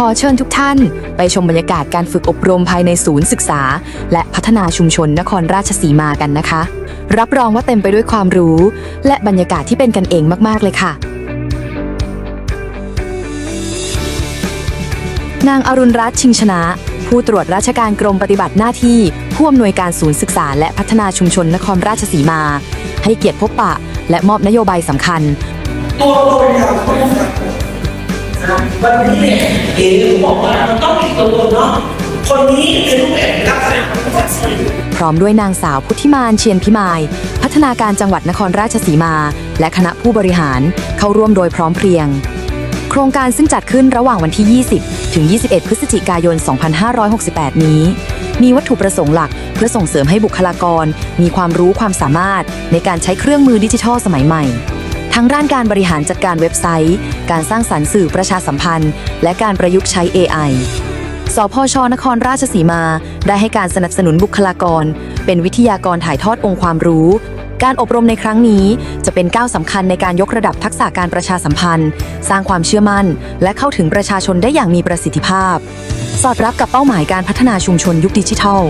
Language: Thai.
ขอเชิญทุกท่าน ไปชมบรรยากาศการฝึกอบรมภายในศูนย์ศึกษา และพัฒนาชุมชนนครราชสีมากันนะคะ รับรองว่าเต็มไปด้วยความรู้ และบรรยากาศที่เป็นกันเองมาก ๆ เลยค่ะ นางอรุณรัตน์ชิงชนะ ผู้ตรวจราชการกรมปฏิบัติหน้าที่ผู้อำนวยการศูนย์ศึกษา และพัฒนาชุมชนนครราชสีมา ให้เกียรติพบปะ และมอบนโยบายสำคัญ ตัวตนอย่างคน วันนี้เนี่ยเอ๋บอกว่ามันต้องมีตัวตนเนาะคนนี้เป็นรูปแบบลักษณะของภาษาพร้อมด้วยนางสาวพุทธิมานเชียนพิมาย พัฒนาการจังหวัดนครราชสีมา และคณะผู้บริหารเข้าร่วมโดยพร้อมเพรียง โครงการซึ่งจัดขึ้นระหว่างวันที่ 20 ถึง 21 พฤศจิกายน 2568 นี้ มีวัตถุประสงค์หลักเพื่อส่งเสริมให้บุคลากร มีความรู้ความสามารถในการใช้เครื่องมือดิจิทัลสมัยใหม่ ทั้งด้านการบริหารจัดการเว็บไซต์ การสร้างสรรค์สื่อประชาสัมพันธ์ และการประยุกต์ใช้ AI สพช นครราชสีมา ได้ให้การสนับสนุนบุคลากร เป็นวิทยากรถ่ายทอดองค์ความรู้ การอบรมในครั้งนี้จะเป็นก้าวสำคัญในการยกระดับทักษะการประชาสัมพันธ์ สร้างความเชื่อมั่น และเข้าถึงประชาชนได้อย่างมีประสิทธิภาพ สอดรับกับเป้าหมายการพัฒนาชุมชนยุคดิจิทัล